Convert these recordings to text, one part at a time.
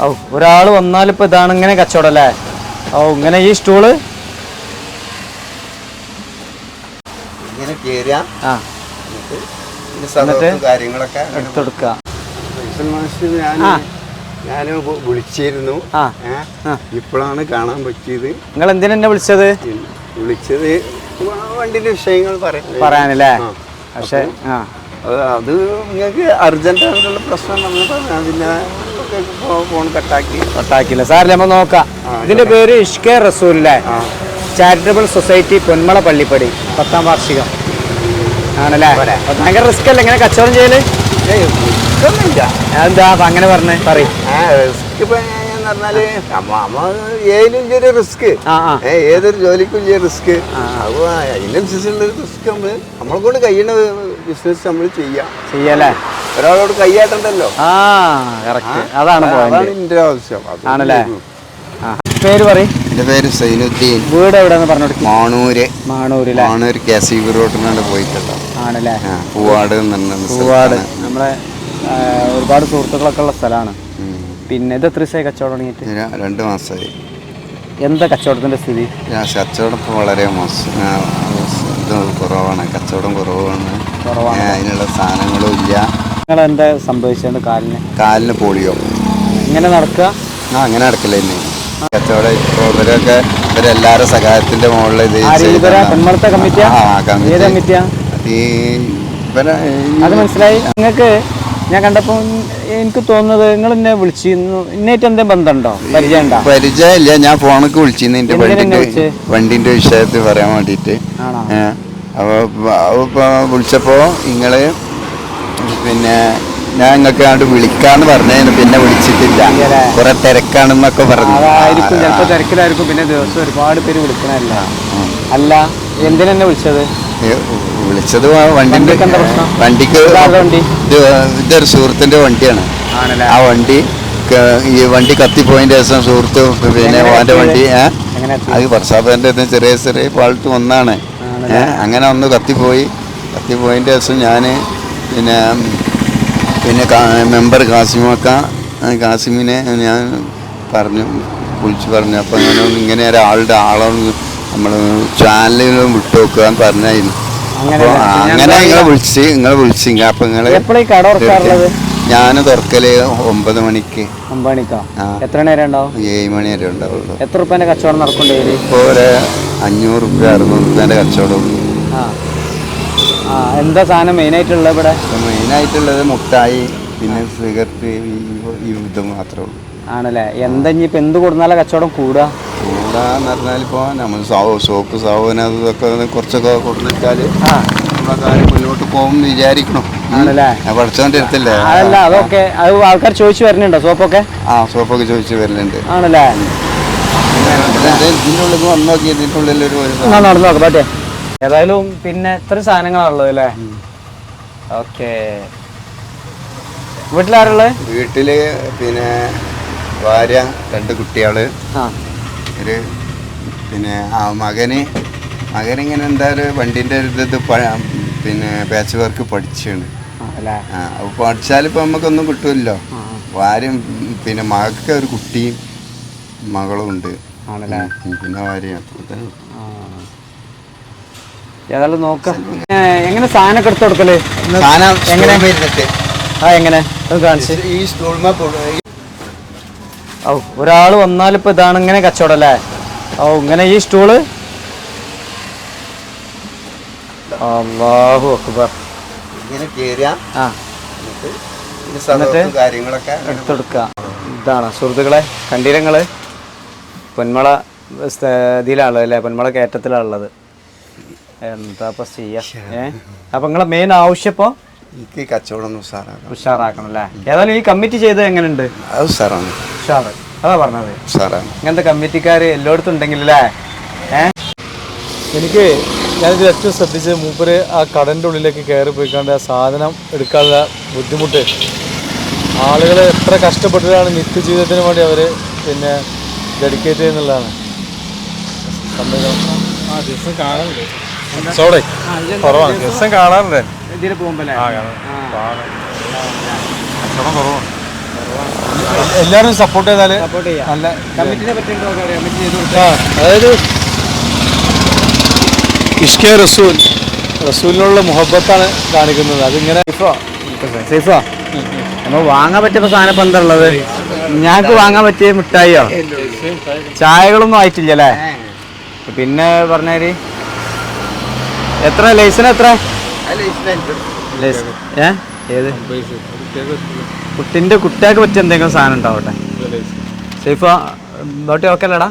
ഓ ഒരാൾ വന്നാലിപ്പോൾ ഇതാണ് ഇങ്ങനെ കച്ചവടം അല്ലേ? ഓ ഇങ്ങനെ ഈ സ്റ്റൂൾ ഇങ്ങനെ ആ. കാര്യങ്ങളൊക്കെ എടുത്തെടുക്കുക ഞാൻ വിളിച്ചിരുന്നു? ഇപ്പോഴാണ് കാണാൻ പറ്റിയത്. നിങ്ങൾ എന്തിനാ എന്നെ വിളിച്ചത്? വിളിച്ചത് വണ്ടിന്റെ വിഷയങ്ങൾ പറയാനല്ലേ. പക്ഷെ അത് നിങ്ങൾക്ക് അർജന്റ് ആയിട്ടുള്ള പ്രശ്നം നമ്മൾ പിന്നെ ഫോൺ കട്ടാക്കി ഒട്ടാക്കില്ല സാറില്ല നമ്മൾ നോക്കാം. ഇതിന്റെ പേര് ഇഷ്കെ റസൂലില്ലേ? ആ. ചാരിറ്റബിൾ സൊസൈറ്റി പൊന്മള പള്ളിപ്പടി പത്താം വാർഷികം. ആണല്ലേ. ഭയങ്കര റിസ്ക് അല്ലേ ഇങ്ങനെ കച്ചവടം ചെയ്യൽ? എന്താ അങ്ങനെ പറഞ്ഞേ പറയും. ആ റിസ്ക് ഏതൊരു ജോലിക്കും ചെയ്യ റിസ്ക് അപ്പോൾ അതിനനുസരിച്ചുള്ള റിസ്ക് നമ്മൾ നമ്മളെ കൊണ്ട് കഴിയുന്ന ബിസിനസ് നമ്മൾ ചെയ്യാം. ചെയ്യല്ലേ ഒരാളോട് കൈയാട്ടണ്ടല്ലോ ആ കറക്റ്റ് അതാണ് അതാണ് പോയിന്റ് എന്റെ ആവശ്യം. അത് ആണല്ലേ? പേര് പറയും. എന്റെ പേര് സൈനുദ്ദീൻ. വീട് എവിടെന്ന് പറഞ്ഞു കൊടുക്കും മാണൂര് മാണൂരിലെ മാണൂർ കെ സി ബി റോഡിനാണ് പോയിട്ടുള്ളത് ആണല്ലേ? ആ പൂവാട് എന്ന് പൂവാട്. നമ്മളെ ആ, ഒരുപാട് സുഹൃത്തുക്കളൊക്കെ ഉള്ള സ്ഥലമാണ്. പിന്നെ ഇത് എത്ര ദിവസമായി കച്ചവടം തുടങ്ങിയിട്ട്? രണ്ട് മാസമായി എന്താ കച്ചവടത്തിന്റെ സ്ഥിതി? ഞാൻ കച്ചവടം ഇപ്പോൾ വളരെ മോശം. ആ, ഇത് കുറവാണ്. കച്ചവടം കുറവാണ്. അതിനുള്ള സാധനങ്ങളും ഇല്ല. നിങ്ങൾ എന്താ സംഭവിച്ചത്? കാലിന്? കാലിന് പോളിയോ. ഇങ്ങനെ നടക്കുക ആ അങ്ങനെ നടക്കില്ല ഇനി. കച്ചവടം ഇപ്പോൾ ഇവരൊക്കെ ഇവരെല്ലാവരും സഹായത്തിന്റെ മുകളിൽ ഇത് പെൺമളത്തെ കമ്മിറ്റിയാ? ആ, ആ, കമ്മിറ്റി. ഏത് കമ്മിറ്റിയാ? ഈ ഇവരെ ഈ- അത് മനസ്സിലായി. നിങ്ങൾക്ക് ഞാൻ കണ്ടപ്പോൾ എനിക്ക് തോന്നുന്നത് നിങ്ങൾ എന്നെ വിളിച്ചിരുന്നു. ഇന്നേറ്റ് എന്തേ ബന്ധമുണ്ടോ? പരിചയം ഉണ്ടോ പരിചയമില്ല. ഞാൻ ഫോണൊക്കെ വിളിച്ചിരുന്നു. എന്റെ എന്തിനാ വണ്ടിന്റെ വിളിച്ചേ? വണ്ടിന്റെ വിഷയത്തിൽ പറയാൻ വേണ്ടിയിട്ട്. ആണോ? വിളിച്ചപ്പോ നിങ്ങൾ പിന്നെ ഞാൻ നിങ്ങൾക്ക് അങ്ങോട്ട് വിളിക്കാന്ന് പറഞ്ഞതിന് പിന്നെ വിളിച്ചിട്ടില്ല. കൊറേ തിരക്കാണെന്നൊക്കെ പറഞ്ഞു. അതായിരിക്കും ചിലപ്പോൾ തിരക്കിലായിരിക്കും. പിന്നെ ദിവസം ഒരുപാട് പേര് വിളിക്കണല്ല? അല്ല എന്തിനെന്നെ വിളിച്ചത്? വിളിച്ചത് വണ്ടിന്റെ വണ്ടിക്ക് ഇതൊരു സുഹൃത്തിന്റെ വണ്ടിയാണ്. ആ വണ്ടി ഈ വണ്ടി കത്തിപ്പോയതിന്റെ ശേഷം സുഹൃത്ത് പിന്നെ ഓന്റെ വണ്ടി? അത് പ്രസാദന്റെ ചെറിയ ചെറിയ പാൾട്ട് ഒന്നാണ് അങ്ങനെ ഒന്ന് കത്തിപ്പോയി. കത്തിപ്പോയതിന്റെ ശേഷം ഞാൻ പിന്നെ പിന്നെ മെമ്പർ കാസിമക്ക കാസിമിനെ ഞാൻ പറഞ്ഞു വിളിച്ച് പറഞ്ഞു. അപ്പോൾ ഞാൻ ഇങ്ങനെ ഒരാളുടെ ആളൊന്ന് നമ്മൾ ചാനലിലും വിട്ടുനോക്കുക എന്ന് പറഞ്ഞായിരുന്നു. അങ്ങനെ അപ്പോൾ അങ്ങനെ നിങ്ങളെ വിളിച്ച് നിങ്ങളെ വിളിച്ചിങ്ങ. അപ്പോൾ നിങ്ങൾ ഞാൻ തുറക്കൽ ഒമ്പത് മണിക്ക്. എത്ര നേരം ഉണ്ടാവും? ഏഴ് മണി വരെ ഉണ്ടാവുള്ളൂ. എത്ര കച്ചവടം ഇപ്പോൾ ഒരു അഞ്ഞൂറ് റുപ്യ അറുന്നൂറ് റുപ്യേന്റെ കച്ചവടം. എന്താ സാധനം മെയിനായിട്ടുള്ളത് ഇവിടെ? മെയിനായിട്ടുള്ളത് മുട്ടായി പിന്നെ സിഗരറ്റ് ഇത് മാത്രമേ ഉള്ളൂ. ആണല്ലേ? എന്താ ഇനി ഇനിയിപ്പോ എന്ത് കൊടുന്നാലും കച്ചവടം കൂടുക? കൂടാന്ന് പറഞ്ഞാൽ ഇപ്പോൾ നമ്മൾ സാവോ സോപ്പ് സാവന അതൊക്കെ കുറച്ചൊക്കെ കൊടുത്തിട്ടാൽ ആ. നമ്മളെ കാര്യം മുന്നോട്ട് പോകും വിചാരിക്കണം. ആണല്ലേ? ഞാൻ പഠിച്ചോന്റെ അടുത്തല്ലേ അതല്ല അതൊക്കെ അത് ആൾക്കാർ ചോദിച്ചു വരുന്നുണ്ടോ സോപ്പൊക്കെ? ആ സോപ്പൊക്കെ ചോദിച്ചു വരുന്നുണ്ട്. ആണല്ലേ? ഇത് ഇതിന്റെ ഉള്ളിൽ വന്നു നോക്കി ഇതിന്റെ ഉള്ളിൽ ഒരു ഒരു നടന്നു നോക്കാം പറ്റേ. ഏതായാലും പിന്നെ എത്ര സാധനങ്ങളാണുള്ളത് അല്ലേ? ഓക്കെ. വീട്ടിലാരുള്ളത് വീട്ടിൽ പിന്നെ ഭാര്യ രണ്ട് കുട്ടികൾ ഒരു പിന്നെ ആ മകന് മകനിങ്ങനെ എന്താ ഒരു വണ്ടിന്റെ ഒരു ഇത് പിന്നെ പാച്ച് വർക്ക് പഠിച്ചാണ്. അപ്പോൾ പഠിച്ചാലിപ്പോൾ നമുക്കൊന്നും കിട്ടുമല്ലോ ഭാര്യ പിന്നെ മകൾക്ക് ഒരു കുട്ടിയും മകളും ഉണ്ട്. പിന്നെ ഭാര്യ തന്നെ. ആ. ഏതായാലും നോക്കാം. എങ്ങനെ സാധനമൊക്കെ എടുത്ത് കൊടുക്കൽ? സാധനം എങ്ങനെ. ആ എങ്ങനെ? കാണിച്ച്. ഈ സ്റ്റോൾമ ഓ ഒരാൾ വന്നാലിപ്പോ ഇതാണ് ഇങ്ങനെ കച്ചവടം അല്ലേ? ഓ ഇങ്ങനെ ഈ സ്റ്റൂൾ അള്ളാഹു അക്ബർ. ഇങ്ങനെ കയറിയ ആ. കാര്യങ്ങളൊക്കെ എടുത്തെടുക്കുക ഇതാണ് സുഹൃത്തുക്കളെ കണ്ടീരങ്ങൾ പൊന്മള ഇതിലാണുള്ളത് അല്ലേ? പൊന്മള കയറ്റത്തിലാണുള്ളത് എന്താ ഇപ്പൊ ചെയ്യാ? ഏ? അപ്പൊ നിങ്ങളെ മെയിൻ ആവശ്യം ഇപ്പൊ? എനിക്ക് കച്ചവടം ഉഷാറാക്കണം. അല്ലേ? ഏതായാലും ഈ കമ്മിറ്റി ചെയ്തത് എങ്ങനെയുണ്ട്? അത് ഉഷാറാണ്. ഉഷാറ്. അതാ പറഞ്ഞത്. ഉഷാറാണ്. ഇങ്ങനത്തെ കമ്മിറ്റിക്കാർ എല്ലായിടത്തും ഉണ്ടെങ്കിൽ അല്ലേ? ഏ? എനിക്ക് ഞാനിത് ഏറ്റവും ശ്രദ്ധിച്ച് മൂപ്പര് ആ കടന്റെ ഉള്ളിലേക്ക് കയറി പോയിക്കാണ്ട് ആ സാധനം എടുക്കാനുള്ള ബുദ്ധിമുട്ട്. ആളുകൾ എത്ര കഷ്ടപ്പെട്ടിട്ടാണ് നിത്യജീവിതത്തിന് വേണ്ടി അവർ പിന്നെ ഡെഡിക്കേറ്റ് ചെയ്യുന്നുള്ളതാണ് ആ ദിവസം കാണാറുണ്ട് സോടെ കുറവാണ്. ദിവസം കാണാറുണ്ട്. ഇതിൽ പോകുമ്പോ ആ കാണാം കച്ചവടം കുറവാണ്. എല്ലാവരും സപ്പോർട്ട് ചെയ്യാം. നല്ല അതായത് ഇഷ്കെ റസൂൽ റസൂലിനുള്ള മുഹബത്താണ് കാണിക്കുന്നത്. അതിങ്ങനെ സൈഫാ. നമ്മൾ വാങ്ങാൻ പറ്റിയ സാധനം ഇപ്പം എന്താ ഉള്ളത്? ഞങ്ങൾക്ക് വാങ്ങാൻ പറ്റിയ മിഠായിയോ? ചായകളൊന്നും ആയിട്ടില്ല അല്ലേ പിന്നെ പറഞ്ഞാൽ എത്ര? ലൈസിന് എത്ര? ലൈസ് ഏ? ഏത്? കുട്ടിന്റെ കുട്ടിയാക്ക് പറ്റിയ എന്തെങ്കിലും സാധനം ഉണ്ടാവട്ടെ. സേഫ ബോട്ടി ഓക്കെ അല്ലടാ?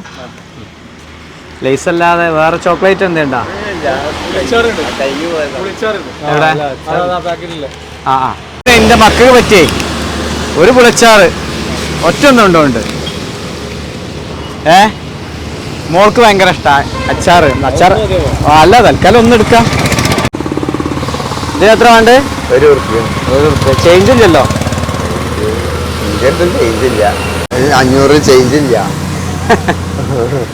ലൈസ് അല്ലാതെ വേറെ ചോക്ലേറ്റ് എന്തേണ്ടാ? എന്റെ ആ ആ എന്റെ മക്കൾക്ക് പറ്റിയേ ഒരു പുളിച്ചാറ് ഒറ്റ ഒന്നും ഉണ്ട്? ഏ? മോൾക്ക് ഭയങ്കര ഇഷ്ടമാണ് അച്ചാറ് അച്ചാർ അല്ല തൽക്കാലം ഒന്നും എടുക്കാം. ഇതിന് എത്ര വേണ്ടേ? ഒരു ചേഞ്ച് ഇല്ലല്ലോ. ചേഞ്ച് ഇല്ല. അഞ്ഞൂറ് ചേഞ്ച് ഇല്ല.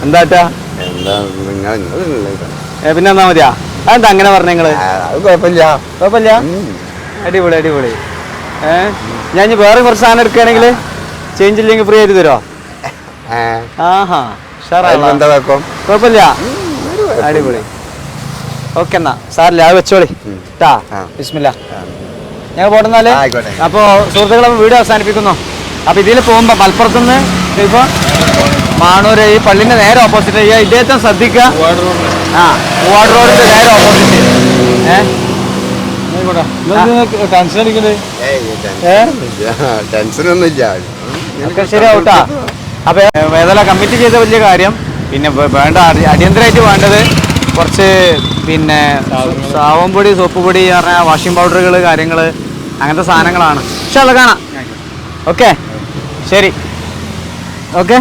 എന്താട്ടാ എന്താ നിങ്ങൾ പിന്നെ എന്നാ മതിയാ? അതെന്താ അങ്ങനെ പറഞ്ഞ നിങ്ങൾ? കുഴപ്പമില്ല. കുഴപ്പമില്ല? അടിപൊളി അടിപൊളി. ഏ ഞാൻ വേറെ കുറച്ച് സാധനം എടുക്കുകയാണെങ്കിൽ ചേഞ്ച് ഇല്ലെങ്കിൽ ഫ്രീ ആയിട്ട് തരുമോ ആഹാ. എന്താ കുഴപ്പം? കുഴപ്പമില്ല. അടിപൊളി. ഓക്കെ എന്നാ. സാറില്ല അത് വെച്ചോളി. ബിസ്മില്ല. ഞങ്ങൾ പോട്ടെന്നാൽ. അപ്പോൾ സുഹൃത്തുക്കളെ വീഡിയോ അവസാനിപ്പിക്കുന്നു. അപ്പോൾ ഇതിൽ പോകുമ്പോൾ മലപ്പുറത്തുനിന്ന് ഇപ്പോൾ മാണൂര് ഈ പള്ളിന്റെ നേരെ ഓപ്പോസിറ്റ് ഈ ഇദ്ദേഹത്തെ ശ്രദ്ധിക്കുക ആ മൂവാട് റോഡിന്റെ നേരെ ഓപ്പോസിറ്റ് ഏ? ടെൻഷൻ? ടെൻഷനൊന്നുമില്ല. ശരിയാവട്ടാ. അപ്പൊ ഏതെല്ലാം കമ്മിറ്റി ചെയ്ത വലിയ കാര്യം. പിന്നെ വേണ്ട അടിയന്തരമായിട്ട് വേണ്ടത് കുറച്ച് പിന്നെ സാവൻ പൊടി സോപ്പ് പൊടി പറഞ്ഞ വാഷിംഗ് പൗഡറുകൾ കാര്യങ്ങൾ അങ്ങനത്തെ സാധനങ്ങളാണ്. പക്ഷെ അത് കാണാം. ഓക്കെ. ശരി. ഓക്കെ.